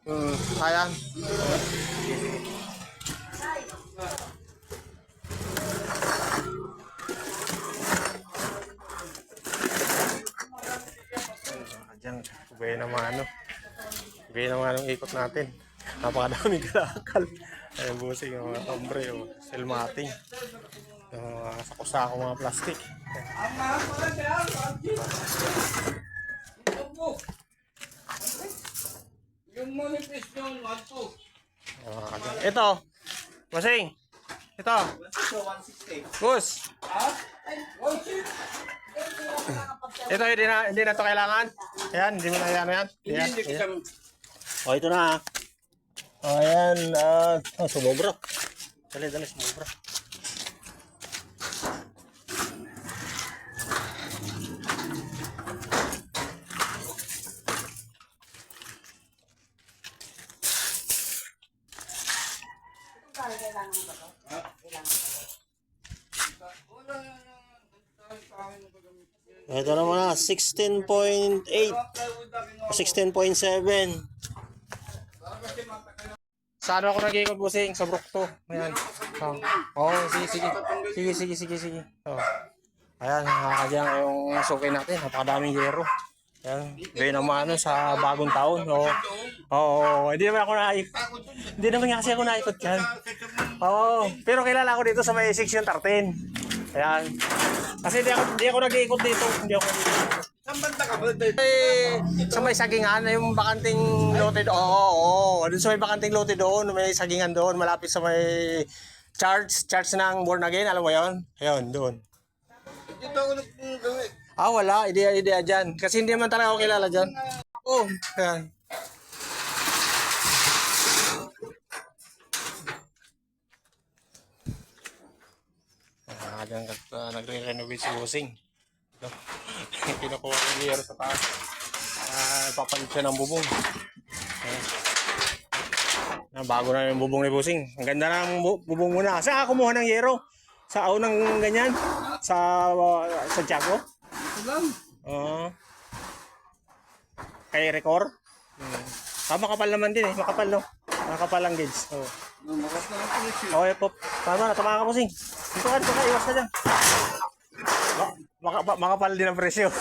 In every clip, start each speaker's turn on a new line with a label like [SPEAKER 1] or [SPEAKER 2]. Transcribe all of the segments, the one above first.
[SPEAKER 1] Hmm, ayan. Diyan, gaya naman ano. Gaya naman ang ikot natin. Napakadaming kalakal. Ayan busing yung mga tombre o selmating. Yung mga sako-sako mga plastic.
[SPEAKER 2] Yung manifest ano po?
[SPEAKER 1] Yung mga kadyan. Ito. Busing. Ito. Gus. Ito hindi na hindi na to kailangan. Ayan, hindi mo na yan Ayan. ayan.
[SPEAKER 2] kasama.
[SPEAKER 1] Oh, ito na. Oh, ayan. ah oh, sumobra. Dali, dali, sumobra. Ito na, 16.8. 16.7. Saan ako nag-iikot busing? Sa Brokto. Ayan. Oh, oh sige, sige. Sige, sige, sige, sige. Oh. Ayan, nakakadyang yung sukay natin. Napakadaming yero. Ayan. Gawin naman ano sa bagong taon. Oo. Oo. Oh, hindi naman ako naikot. Hindi naman kasi ako naikot yan. Oo. Pero kilala ko dito sa may section 13. Ayan. Kasi hindi ako, hindi ako nag-iikot dito. Hindi ako nag-iikot.
[SPEAKER 2] Saan banda ka?
[SPEAKER 1] Eh, sa may sagingan, yung bakanting lote doon. Oo, oo, oo. Doon sa may bakanting lote doon, may sagingan doon, malapit sa may church, church ng born again, alam mo yon? Ayun, doon.
[SPEAKER 2] Dito ako nag-gawin.
[SPEAKER 1] Ah, wala, ideya, ideya dyan. Kasi hindi naman talaga ako kilala dyan. Oo, oh, ayan. Dyan, uh, nagre-renovate si Busing. No? Kinukuha ng yero sa taas. Ah, papalit siya ng bubong. Ayan. Ah, bago na yung bubong ni Busing. Ang ganda ng bu- bubong muna. Saan ka kumuha ng yero? Sa aunang ganyan? Sa uh, Santiago?
[SPEAKER 2] Alam.
[SPEAKER 1] Oo. Kay Record? Hmm. Ah, makapal naman din eh. Makapal no? Makapal ang gauge. Oo.
[SPEAKER 2] Lumakas
[SPEAKER 1] Okay po. Tama na, tama ka po sing. Dito ka, dito ka, iwas ka dyan. Ma- maka, ma- makapal din ang presyo.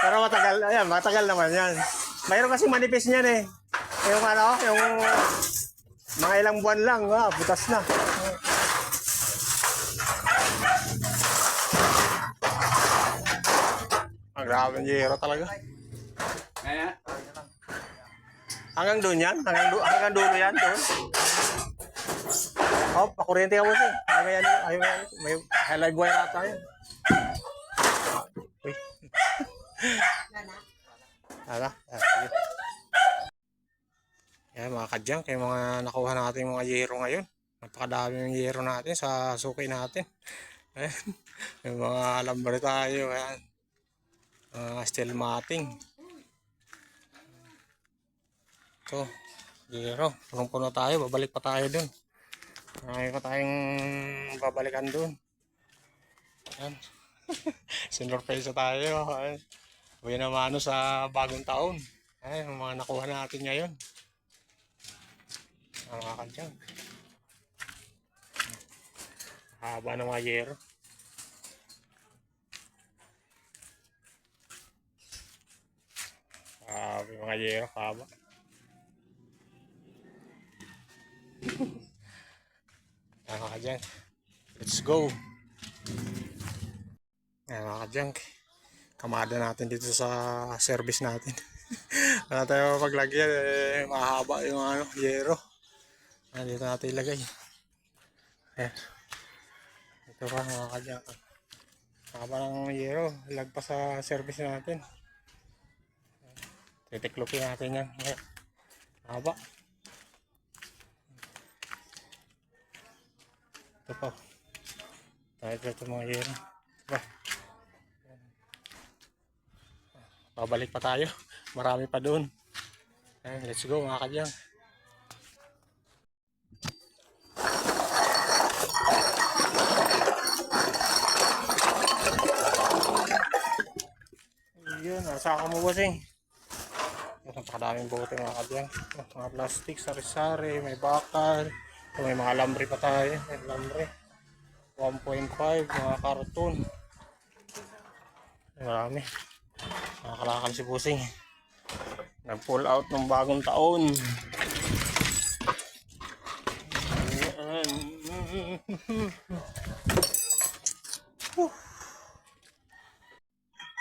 [SPEAKER 1] Pero matagal, ayan, matagal naman yan. Mayroon kasi manipis niyan eh. Yung ano, yung mga ilang buwan lang, ah, butas na. Ang grabe ng talaga.
[SPEAKER 2] Kaya,
[SPEAKER 1] Hanggang doon yan? Hanggang, do, hanggang dulo yan? Doon? Oh, pakuryente ka mo siya. Ayaw yan. Ayaw yan. May live wire ata yan. Uy. Ala. Ah. Yan mga kadyang, kaya mga nakuha natin mga yero ngayon. Napakadami ng yero natin sa suki natin. Ayan. May mga alambre tayo. Ayan. Mga steel matting. Ito, Giro, punong-puno tayo, babalik pa tayo dun. Marami pa tayong babalikan dun. Ayan. Sinurpresa tayo. Ayan. Uwi naman sa bagong taon. Ayan, mga nakuha natin ngayon. Kadyang. Haba ng mga yero. Ah, mga yero, haba. Ayan mga junk. Let's go. Ayan mga junk. Kamada natin dito sa service natin. Wala tayo paglagyan. Eh, mahaba yung ano, yero. Ayan, dito natin ilagay. Ayan. Ito pa mga kajunk. Haba ng yero. Lagpas sa service natin. Titiklopin natin yan. Ayan. Haba. Ito po. Tayo pa ito mga yero. Ba. Babalik pa tayo. Marami pa doon. Ayan, let's go mga kadyang. Yun, nasa ka mo bossing. Napakadaming bote mga kadyang. Mga plastic, sari-sari, may bakal. Ito, may mga lambre pa tayo. May lambre. 1.5, mga karton. Marami. Nakakalakal si Pusing. Nag-pull out ng bagong taon.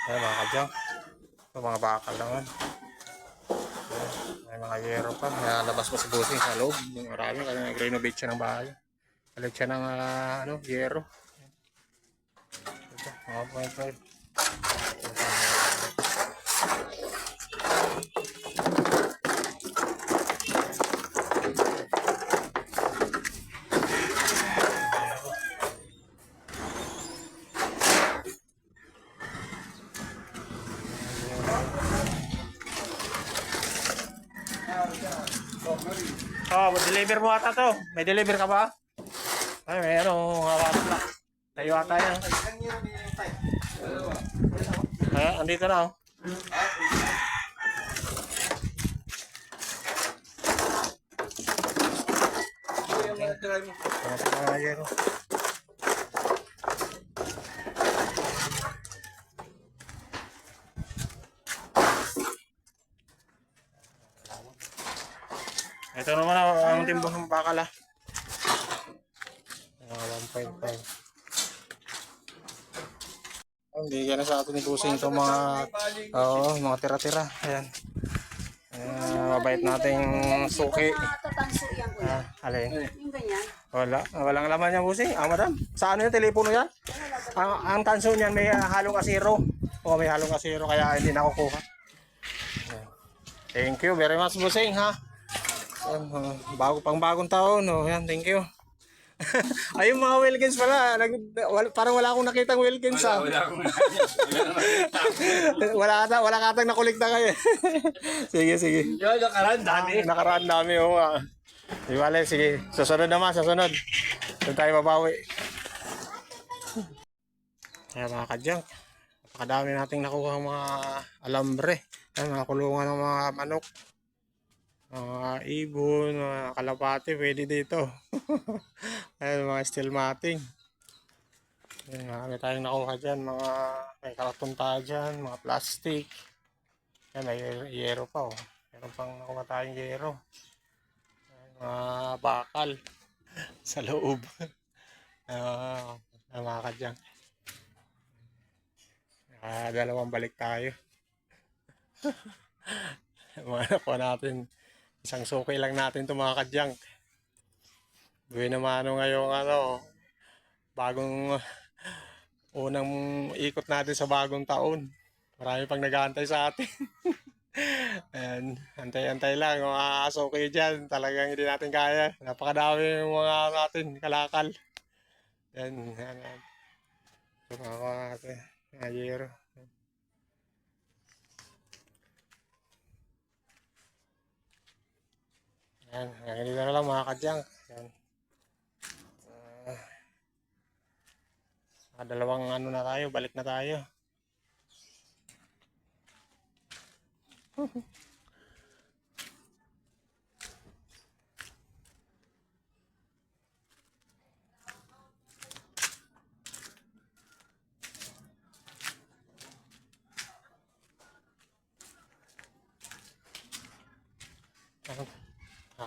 [SPEAKER 1] Ay, mga kadyang. Ito, mga bakal naman. May mga yero pa. Nalabas pa si Bossing sa loob. Maraming kasi nag-renovate siya ng bahay. Balik siya ng uh, ano, yero. Ito, mga 0.5. deliver mo ata to. May deliver ka ba? Ay, may ano, hawak na. Tayo ata yan. Ay, andito na oh. Mga pangalan oh. Ito naman ang, ang timbang ng bakal ah. Ah, 1.5. Oh, bigyan na sa atin ni Kusing itong mga oo, mga tira-tira. Ayan. Ayan, mabait nating suki.
[SPEAKER 3] Yan
[SPEAKER 1] Ah, alin?
[SPEAKER 3] Yung ganyan.
[SPEAKER 1] Wala. Walang laman yan, Kusing. Ah, madam. Sa ano yung telepono yan? Ang, ang tanso niyan may ah, halong asiro. O, may halong asiro kaya hindi nakukuha. Thank you very much, Busing, ha? Ayan, ah, bago pang bagong taon, oh. Yan, thank you. Ayun mga Wilkins pala, nag, wala, parang wala akong nakitang Wilkins ah.
[SPEAKER 2] Wala akong
[SPEAKER 1] wala ata, wala katang nakulikta kayo. sige, sige.
[SPEAKER 2] Yung nakaraan, dami.
[SPEAKER 1] Nakaraan dami oh. nga. Di bale, sige. Susunod naman, susunod. Doon tayo babawi. Kaya mga kadyang, napakadami nating nakuha mga alambre. Ayan, mga kulungan ng mga manok. Mga ibon, mga kalapati, pwede dito. Ayan, mga steel matting. Ayan, marami tayong nakuha dyan. Mga, may karton tayo dyan, mga plastic. Ayan, may yero pa oh. Meron pang nakuha tayong yero. Ayan, mga bakal sa loob. Uh, mga kadyang. Ah, dalawang balik tayo. mga nakuha natin. Isang suki lang natin ito mga kadyang. Gawin naman ano ngayong ano, bagong unang ikot natin sa bagong taon. Marami pang nag-aantay sa atin. Ayan, antay-antay lang. Mga suki dyan, talagang hindi natin kaya. Napakadami yung mga natin, kalakal. Yan, yan, yan. Ito mga natin, mga. Yan, hanggang na lang mga kadyang. Yan. Ah, dalawang ano na tayo, balik na tayo.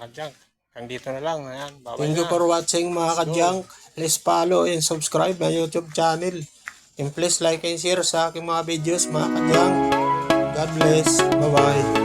[SPEAKER 1] Mga kadyang, hanggang dito na lang. Ayan, bye
[SPEAKER 4] Thank you for watching mga kadyang. Please follow and subscribe my YouTube channel. And please like and share sa aking mga videos mga kadyang. God bless. Bye-bye.